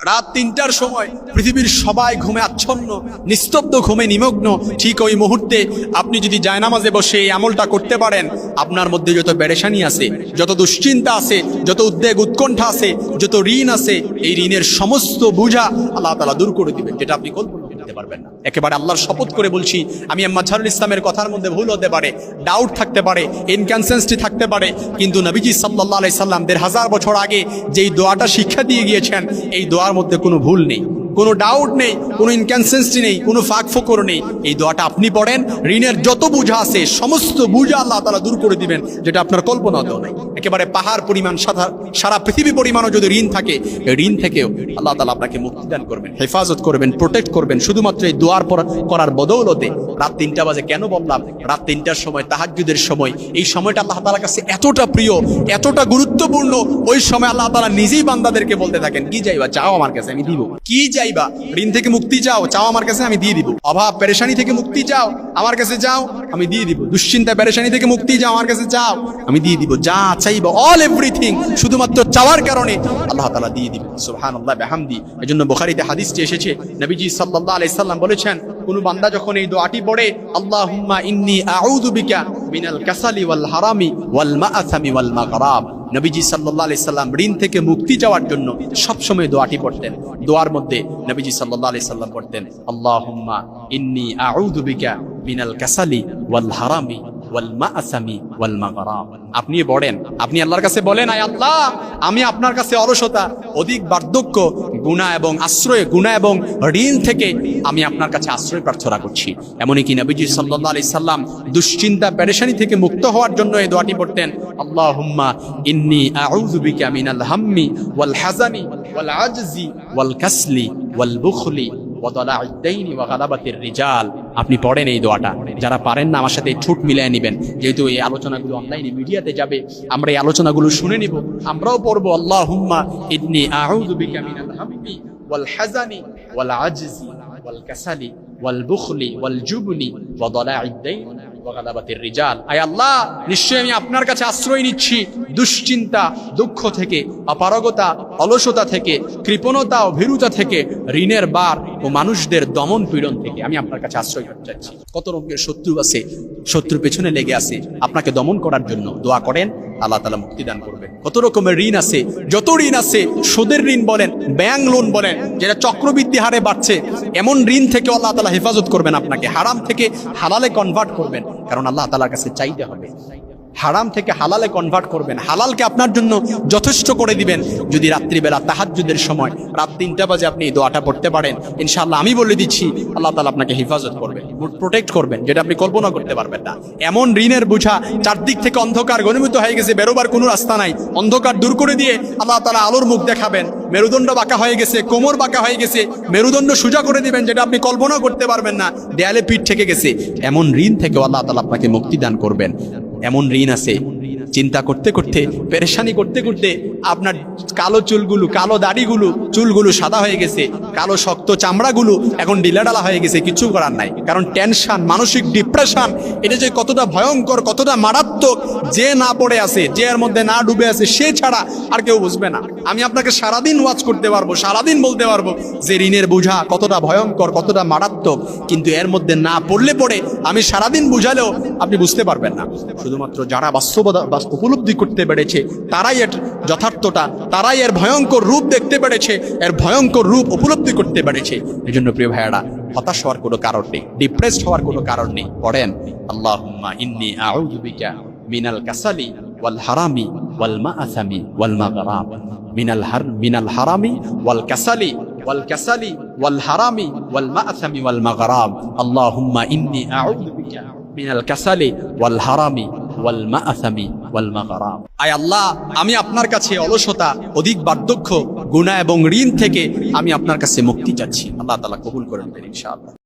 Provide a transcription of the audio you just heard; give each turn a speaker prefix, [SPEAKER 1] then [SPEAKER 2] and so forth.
[SPEAKER 1] রাত তিনটার সময় পৃথিবীর সবাই ঘুমে আচ্ছন্ন, নিস্তব্ধ, ঘুমে নিমগ্ন। ঠিক ওই মুহূর্তে আপনি যদি জায়নামাজে বসে এই আমলটা করতে পারেন, আপনার মধ্যে যত বেরেশানি আছে, যত দুশ্চিন্তা আছে, যত উদ্বেগ উৎকণ্ঠা আছে, যত ঋণ আছে, এই ঋণের সমস্ত বোঝা আল্লাহ তালা দূর করে দিবেন, যেটা আপনি কল্পনা করতে পারবেন না। একেবারে আল্লাহর শপথ করে বলছি, আমি মাঝারুল ইসলামের কথার মধ্যে ভুল হতে পারে ডাউট থাকতে পারে ইনকনসেন্সটি থাকতে পারে, কিন্তু নবীজি সাল্লাহ আলাইসাল্লাম দেড় হাজার বছর আগে যেই দোয়াটা শিক্ষা দিয়ে গিয়েছেন, এই দোয়ার মধ্যে কোনো ভুল নেই। কোনো ডাউট নেই, কোনো ইনকনসেন্সি নেই, কোনো ফাঁক ফোকর নেই। এই দোয়াটা আপনি পড়েন, ঋণের যত বুঝা আছে, সমস্ত বুঝা আল্লাহ তালা দূর করে দিবেন, যেটা আপনার কল্পনাতেও নেই। একেবারে পাহাড় পরিমাণ সারা পৃথিবী পরিমাণও যদি ঋণ থাকে ঋণ থেকেও আল্লাহ তালা আপনাকে মুক্তিদান করবেন, হেফাজত করবেন প্রোটেক্ট করবেন। শুধুমাত্র এই দোয়ার করার বদৌলতে রাত তিনটা বাজে কেন বললাম? রাত তিনটার সময় তাহাজুদের সময়। এই সময়টা আল্লাহ তালার কাছে এতটা প্রিয়, এতটা গুরুত্বপূর্ণ, ওই সময় আল্লাহ তালা নিজেই বান্দাদেরকে বলতে থাকেন, কি যাইবা? চাও আমার কাছে, আমি দিব। কি যাইবা ঋণ থেকে মুক্তি চাও চাও আমার কাছে, আমি দিয়ে দিব। অভাব, পেরেশানি থেকে মুক্তি চাও, আমার কাছে যাও, আমি দিয়ে দিব। দুশ্চিন্তা, পেরেশানি থেকে মুক্তি চাও, আমার কাছে চাও আমি দিয়ে দিব। যা চাইবা অল এভরিথিং শুধুমাত্র চাওয়ার কারণে আল্লাহ তালা দিয়ে দিবেন সুবহানাল্লাহ, বিহামদি। এজন্য বুখারীতে হাদিসটি এসেছে, নবীজি সাল্লাল্লাহু আলাইহি সাল্লাম বলেছেন, কোন বান্দা যখন এই দোয়াটি পড়ে, আল্লাহুম্মা ইন্নি আউযু বিকা মিনাল ঋণ থেকে মুক্তি যাওয়ার জন্য সবসময় দোয়াটি পড়তেন। দোয়ার মধ্যে নবীজি সাল্লাল্লাহু আলাইহি সাল্লাম পড়তেন, আল্লাহুম্মা ইন্নী আউযু বিকা কাসালি ওয়াল হারামি আপনি বলেন আপনি আল্লাহর কাছে বলেন, আয় আল্লাহ, আমি আপনার কাছে অলসতা, অধিক বার্ধক্য, গুনাহ এবং আশ্রয়, গুনাহ এবং ঋণ থেকে আমি আপনার কাছে আশ্রয় প্রার্থনা করছি। এমনই কি নবীজি সাল্লাল্লাহু আলাইহি সাল্লাম দুশ্চিন্তা, পেরেশানি থেকে মুক্ত হওয়ার জন্য এই দোয়াটি পড়তেন, আল্লাহুম্মা ইন্নী আউযু বিকা মিনাল হাম্মি ওয়াল হাজানি ওয়াল আজজি ওয়াল কাসলি ওয়াল বুখলি রিজাল। আপনি পড়েন এই দোয়াটা। যারা পারেন না, আমার সাথে ঠোঁট মিলিয়ে নেবেন। যেহেতু এই আলোচনাগুলো অনলাইনে মিডিয়াতে যাবে, আমরা এই আলোচনাগুলো শুনে নিব। আমরাও পড়ব আল্লাহ হুম্মা ইদনি আউযু বিকা মিনাল হাম্মি ওয়াল হাজানি ওয়াল আজজি ওয়াল কাসালি ওয়াল বুখলি ওয়াল জুবনি ওয়া দালা'id দাইন ওয়া গালাবাতির রিজাল। আয় আল্লাহ, নিশ্চয়ই আমি আপনার কাছে আশ্রয় নিচ্ছি। দুশ্চিন্তা, দুঃখ থেকে, অপারগতা, অলসতা থেকে, কৃপণতা ও ভীরুতা থেকে ঋণের বার। ও মানুষদের দমন পীড়ন থেকে আমি আপনার কাছে আশ্রয় করতে চাচ্ছি। কত রকমের শত্রু আছে শত্রু পেছনে লেগে আছে, আপনাকে দমন করার জন্য দোয়া করেন, আল্লাহ তালা মুক্তি দান করবেন কত রকমের ঋণ আছে, যত ঋণ আছে, সুদের ঋণ বলেন, ব্যাংক লোন বলেন, যেটা চক্রবৃদ্ধি হারে বাড়ছে, এমন ঋণ থেকে আল্লাহ তালা হেফাজত করবেন আপনাকে, হারাম থেকে হালালে কনভার্ট করবেন, কারণ আল্লাহ তালার কাছে চাইতে হবে। হারাম থেকে হালালে কনভার্ট করবেন। হালালকে আপনার জন্য যথেষ্ট করে দিবেন। যদি রাত্রিবেলা তাহাজ্জুদের সময় রাত তিনটা বাজে আপনি এই দোয়াটা পড়তে পারেন, ইনশাআল্লাহ আমি বলে দিচ্ছি, আল্লাহ তালা আপনাকে হেফাজত করবেন প্রোটেক্ট করবেন, যেটা আপনি কল্পনা করতে পারবেন না। এমন ঋণের বোঝা চারদিক থেকে অন্ধকার গণিমিত হয়ে গেছে, বেরোবার কোনো রাস্তা নাই। অন্ধকার দূর করে দিয়ে আল্লাহ তালা আলোর মুখ দেখাবেন, মেরুদণ্ড বাঁকা হয়ে গেছে, কোমর বাঁকা হয়ে গেছে, মেরুদণ্ড সোজা করে দিবেন, যেটা আপনি কল্পনা করতে পারবেন না, দেয়ালে পিঠ থেকে গেছে। এমন ঋণ থেকে আল্লাহ তালা আপনাকে মুক্তি দান করবেন। এমন ঋণ আছে চিন্তা করতে করতে, পেরেশানি করতে করতে আপনার কালো চুলগুলো, কালো দাড়িগুলো, চুলগুলো সাদা হয়ে গেছে, কালো শক্ত চামড়াগুলো এখন ডিলাডালা হয়ে গেছে, কিছু করার নাই। কারণ টেনশন মানসিক ডিপ্রেশন এটা যে কতটা ভয়ঙ্কর, কতটা মারাত্মক, যে না পড়ে আছে, যে এর মধ্যে না ডুবে আছে, সে ছাড়া আর কেউ বুঝবে না। আমি আপনাকে সারাদিন ওয়াচ করতে পারব, সারাদিন বলতে পারব যে ঋণের বোঝা কতটা ভয়ঙ্কর, কতটা মারাত্মক, কিন্তু এর মধ্যে না পড়লে পড়ে আমি সারাদিন বুঝালেও আপনি বুঝতে পারবেন না। শুধুমাত্র যারা বাস্তবতা বাস- উপলব্ধি করতে পেরেছে তারাই এর যথার্থটা তারাই এর ভয়ঙ্কর রূপ দেখতে পেরেছে এর ভয়ঙ্কর রূপ উপলব্ধি করতে পেরেছে এই জন্য প্রিয় ভাইয়ারা হতাশ হওয়ার কোনো কারণ নেই ডিপ্রেসড হওয়ার কোনো কারণ নেই পড়েন আল্লাহুম্মা ইন্নি আউযু বিকা মিনাল কাসালি ওয়াল হারামি ওয়াল মাআসামি ওয়াল মাগরাব মিনাল হার মিনাল হারামি ওয়াল কাসালি والكسل والحرام والمأثم والمغرام اللهم إني أعوذ بك من الكسل والحرام আমি আপনার কাছে অলসতা, অধিক বার্ধক্য গুণা এবং ঋণ থেকে আমি আপনার কাছে মুক্তি চাচ্ছি। আল্লাহ তালা কবুল করেন ইনশাআল্লাহ।